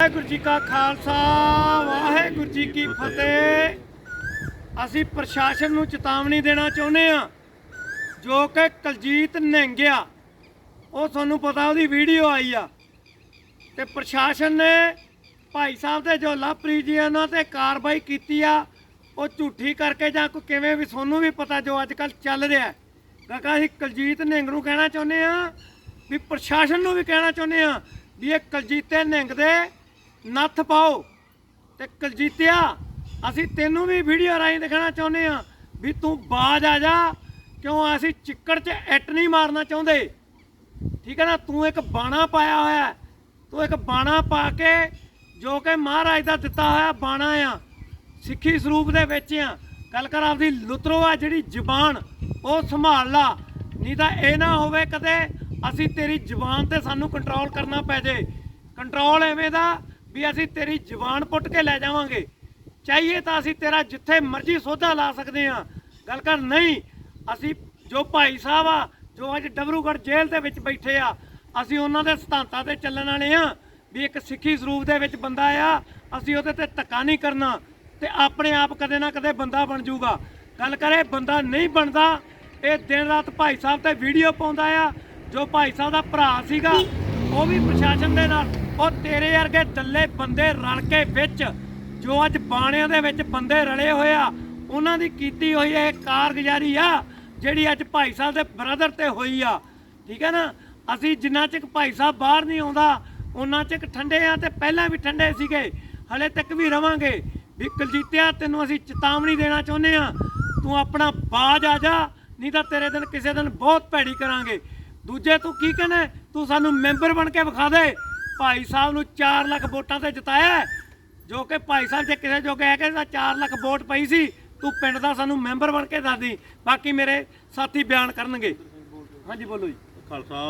ਵਾਹਿਗੁਰੂ ਜੀ ਕਾ ਖਾਲਸਾ, ਵਾਹਿਗੁਰੂ ਜੀ ਕੀ ਫਤਿਹ। ਅਸੀਂ ਪ੍ਰਸ਼ਾਸਨ ਨੂੰ ਚੇਤਾਵਨੀ ਦੇਣਾ ਚਾਹੁੰਦੇ ਆ ਜੋ ਕਿ ਕਲਜੀਤ ਨਿਹੰਗਿਆ ਉਹ ਤੁਹਾਨੂੰ ਪਤਾ ਉਹਦੀ ਵੀਡੀਓ ਆਈ ਆ। ਤੇ ਪ੍ਰਸ਼ਾਸਨ ਨੇ ਭਾਈ ਸਾਹਿਬ ਦੇ ਜੋ ਲਵਪ੍ਰੀਤ ਜੀ ਉਹਨਾਂ ਤੇ ਕਾਰਵਾਈ ਕੀਤੀ ਆ, ਉਹ ਝੂਠੀ ਕਰਕੇ ਜਾਂ ਕੋਈ ਕਿਵੇਂ ਵੀ ਤੁਹਾਨੂੰ ਵੀ ਪਤਾ ਜੋ ਅੱਜ ਕੱਲ ਚੱਲ ਰਿਹਾ ਹੈ। ਕਾਕਾ ਅਸੀਂ ਕਲਜੀਤ ਨਿੰਗ ਨੂੰ ਕਹਿਣਾ ਚਾਹੁੰਦੇ ਆ ਵੀ ਪ੍ਰਸ਼ਾਸਨ ਨੂੰ ਵੀ ਕਹਿਣਾ ਚਾਹੁੰਦੇ ਆ ਵੀ ਇਹ ਕਲਜੀਤੇ ਨਿਹੰਗ ਦੇ ਨੱਥ ਪਾਓ ਤੇ ਕਲਜੀਤਿਆ, ਅਸੀਂ ਤੈਨੂੰ ਵੀ ਵੀਡੀਓ ਰਾਹੀਂ ਦਿਖਾਣਾ ਚਾਹੁੰਦੇ ਆ ਵੀ ਤੂੰ ਬਾਜ ਆ ਜਾ, ਕਿਉਂ ਅਸੀਂ ਚਿੱਕੜ 'ਚ ਐਟ ਨਹੀਂ ਮਾਰਨਾ ਚਾਹੁੰਦੇ? ਠੀਕ ਹੈ ਨਾ, ਤੂੰ ਇੱਕ ਬਾਣਾ ਪਾਇਆ ਹੋਇਆ ਤੂੰ ਇੱਕ ਬਾਣਾ ਪਾ ਕੇ ਜੋ ਕਿ ਮਹਾਰਾਜ ਦਾ ਦਿੱਤਾ ਹੋਇਆ ਬਾਣਾ ਆ, ਸਿੱਖੀ ਸਰੂਪ ਦੇ ਵਿੱਚ ਆ। ਗੱਲ ਕਰ ਆਪਦੀ ਲੁਤਰੋ ਆ, ਜਿਹੜੀ ਜ਼ੁਬਾਨ, ਉਹ ਸੰਭਾਲ ਲਾ, ਨਹੀਂ ਤਾਂ ਇਹ ਨਾ ਹੋਵੇ ਕਦੇ ਅਸੀਂ ਤੇਰੀ ਜ਼ੁਬਾਨ ਤੇ ਸਾਨੂੰ ਕੰਟਰੋਲ ਕਰਨਾ ਪੈ ਜੇ। ਕੰਟਰੋਲ ਐਵੇਂ ਦਾ ਵੀ ਅਸੀਂ ਤੇਰੀ ਜ਼ੁਬਾਨ ਪੁੱਟ ਕੇ ਲੈ ਜਾਵਾਂਗੇ। ਚਾਹੀਏ ਤਾਂ ਅਸੀਂ ਤੇਰਾ ਜਿੱਥੇ ਮਰਜ਼ੀ ਸੋਧਾ ਲਾ ਸਕਦੇ ਆ ਗੱਲ ਕਰ, ਨਹੀਂ, ਅਸੀਂ ਜੋ ਭਾਈ ਸਾਹਿਬ ਆ, ਜੋ ਅੱਜ ਡਬਰੂਗੜ੍ਹ ਜੇਲ੍ਹ ਦੇ ਵਿੱਚ ਬੈਠੇ ਆ, ਅਸੀਂ ਉਹਨਾਂ ਦੇ ਸਿਧਾਂਤਾਂ ਤੇ ਚੱਲਣ ਵਾਲੇ ਆ ਵੀ ਇੱਕ ਸਿੱਖੀ ਸਰੂਪ ਦੇ ਵਿੱਚ ਬੰਦਾ ਆ, ਅਸੀਂ ਉਹਦੇ ਤੇ ਧੱਕਾ ਨਹੀਂ ਕਰਨਾ ਤੇ ਆਪਣੇ ਆਪ ਕਦੇ ਨਾ ਕਦੇ ਬੰਦਾ ਬਣ ਜਾਊਗਾ। ਗੱਲ ਕਰੇ ਬੰਦਾ ਨਹੀਂ ਬਣਦਾ, ਇਹ ਦਿਨ ਰਾਤ ਭਾਈ ਸਾਹਿਬ ਤੇ ਵੀਡੀਓ ਪਾਉਂਦਾ ਆ, ਜੋ ਭਾਈ ਸਾਹਿਬ ਦਾ ਭਰਾ ਸੀਗਾ ਉਹ ਵੀ ਪ੍ਰਸ਼ਾਸਨ ਦੇ ਨਾਲ। ਉਹ ਤੇਰੇ ਵਰਗੇ ਦੱਲੇ ਬੰਦੇ ਰਲ ਕੇ ਵਿੱਚ, ਜੋ ਅੱਜ ਬਾਣਿਆਂ ਦੇ ਵਿੱਚ ਬੰਦੇ ਰਲੇ ਹੋਏ ਆ, ਉਹਨਾਂ ਦੀ ਕੀਤੀ ਹੋਈ ਇਹ ਕਾਰਗੁਜ਼ਾਰੀ ਆ, ਜਿਹੜੀ ਅੱਜ ਭਾਈ ਸਾਹਿਬ ਦੇ ਬ੍ਰਦਰ ਤੇ ਹੋਈ ਆ। ਠੀਕ ਹੈ ਨਾ? ਅਸੀਂ ਜਿੰਨਾ ਚਿਰ ਭਾਈ ਸਾਹਿਬ ਬਾਹਰ ਨਹੀਂ ਆਉਂਦਾ ਉਹਨਾਂ ਚਿਰ ਠੰਡੇ ਆ ਤੇ ਪਹਿਲਾਂ ਵੀ ਠੰਡੇ ਸੀਗੇ, ਹਲੇ ਤੱਕ ਵੀ ਰਵਾਂਗੇ। ਵੀ ਕਲਜੀਤਿਆ ਤੈਨੂੰ ਅਸੀਂ ਚੇਤਾਵਨੀ ਦੇਣਾ ਚਾਹੁੰਦੇ ਆ। ਤੂੰ ਆਪਣਾ ਬਾਜ ਆ ਜਾ, ਨਹੀਂ ਤਾਂ ਤੇਰੇ ਦਿਨ ਕਿਸੇ ਦਿਨ ਬਹੁਤ ਭੈੜੀ ਕਰਾਂਗੇ। ਦੂਜੇ ਤੂੰ ਕੀ ਕਹਿੰਦਾ ਤੂੰ ਸਾਨੂੰ ਮੈਂਬਰ ਬਣ ਕੇ ਵਿਖਾ ਦੇ। ਭਾਈ ਸਾਹਿਬ ਨੂੰ 4 ਲੱਖ ਵੋਟਾਂ ਤੇ ਜਿਤਾਇਆ ਹੈ। ਜੋ ਕਿ ਭਾਈ ਸਾਹਿਬ ਜੇ ਕਿਸੇ ਜੋਗੇ ਹੈਗੇ ਤਾਂ 4 ਲੱਖ ਵੋਟ ਪਈ ਸੀ। ਤੂੰ ਪਿੰਡ ਦਾ ਸਾਨੂੰ ਮੈਂਬਰ ਬਣ ਕੇ ਦੱਸ ਦੀ। ਬਾਕੀ ਮੇਰੇ ਸਾਥੀ ਬਿਆਨ ਕਰਨਗੇ। ਹਾਂਜੀ ਬੋਲੋ ਜੀ। ਖਾਲਸਾ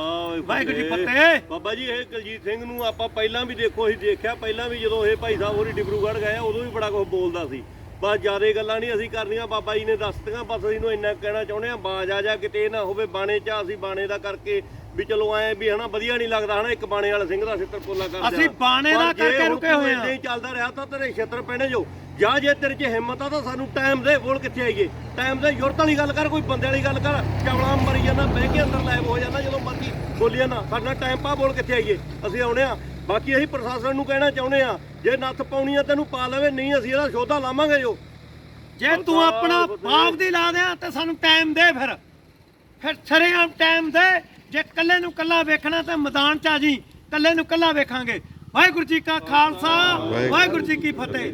ਵਾਹਿਗੁਰੂ ਜੀ ਫਤਿਹ। ਬਾਬਾ ਜੀ ਇਹ ਕੁਲਜੀਤ ਸਿੰਘ ਨੂੰ ਆਪਾਂ ਪਹਿਲਾਂ ਵੀ ਦੇਖੋ ਅਸੀਂ ਦੇਖਿਆ। ਪਹਿਲਾਂ ਵੀ ਜਦੋਂ ਇਹ ਭਾਈ ਸਾਹਿਬ ਹੋਰੀ ਡਿਬਰੂਗੜ੍ਹ ਗਏ ਉਦੋਂ ਵੀ ਬੜਾ ਕੁਝ ਬੋਲਦਾ ਸੀ। ਬਸ ਜਿਆਦੇ ਗੱਲਾਂ ਨਹੀਂ ਅਸੀਂ ਕਰਨੀਆਂ। ਬਾਬਾ ਜੀ ਨੇ ਦੱਸਤੀਆਂ ਬਸ ਅਸੀਂ ਨੂੰ ਇੰਨਾ ਕਹਿਣਾ ਚਾਹੁੰਦੇ ਆ ਬਾਜ ਆ ਜਾ ਕਿਤੇ ਨਾ ਹੋਵੇ ਬਾਣੇ ਚ ਅਸੀਂ ਬਾਣੇ ਦਾ ਕਰਕੇ ਵੀ ਚਲੋ ਐ ਵੀ ਹਨਾ ਵਧੀਆ ਨਹੀਂ ਲੱਗਦਾ ਹਨਾ ਇੱਕ ਬਾਣੇ ਵਾਲਾ ਸਿੰਘ ਦਾ ਛਿੱਤਰ ਪੋਲਾ ਕਰ ਅਸੀਂ ਬਾਣੇ ਦਾ ਕਰਕੇ ਰੁਕੇ ਹੋਏ ਆ। ਆ ਹੀ ਚੱਲਦਾ ਰਿਹਾ ਤਾਂ ਤੇਰੇ ਛਿੱਤਰ ਪੈਣੇ ਜੋ। ਜਾਂ ਜੇ ਤੇਰੇ 'ਚ ਹਿੰਮਤ ਆ ਤਾਂ ਸਾਨੂੰ ਟਾਈਮ ਦੇ ਬੋਲ ਕਿੱਥੇ ਆਈਏ? ਟਾਈਮ ਦੇ ਯੁਰਤ ਵਾਲੀ ਗੱਲ ਕਰ ਕੋਈ ਬੰਦੇ ਵਾਲੀ ਗੱਲ ਕਰ। ਚਵਲਾ ਮਰੀ ਜਾਂਦਾ ਬਹਿ ਕੇ ਅੰਦਰ ਲਾਈਵ ਹੋ ਜਾਂਦਾ ਜਦੋਂ ਮਰਜ਼ੀ ਬੋਲੀ ਜਾਂਦਾ। ਸਾਡਾ ਟਾਈਮ ਪਾ ਬੋਲ ਕਿੱਥੇ ਆਈਏ? ਅਸੀਂ ਆਉਣੇ ਆ। ਬਾਕੀ ਅਸੀਂ ਪ੍ਰਸ਼ਾਸਨ ਨੂੰ ਕਹਿਣਾ ਚਾਹੁੰਦੇ ਆ ਜੇ ਨੱਥ ਪਾਉਣੀ ਆ ਤੈਨੂੰ ਪਾ ਲਵੇ ਨਹੀਂ ਅਸੀਂ ਇਹਦਾ ਸ਼ੋਧਾ ਲਾਵਾਂਗੇ ਜੋ। ਜੇ ਤੂੰ ਆਪਣਾ ਬਾਪ ਦੀ ਲਾ ਦਿਆਂ ਤੇ ਸਾਨੂੰ ਟਾਈਮ ਦੇ ਫਿਰ। ਫਿਰ ਸਰੇਆਮ ਟਾਈਮ ਦੇ ਜੇ ਕੱਲੇ ਨੂੰ ਕੱਲਾ ਵੇਖਣਾ ਤਾਂ ਮੈਦਾਨ ਚ ਆ ਜੀ ਕੱਲੇ ਨੂੰ ਕੱਲਾ ਵੇਖਾਂਗੇ। ਵਾਹਿਗੁਰੂ ਜੀ ਕਾ ਖਾਲਸਾ ਵਾਹਿਗੁਰੂ ਜੀ ਕੀ ਫਤਿਹ।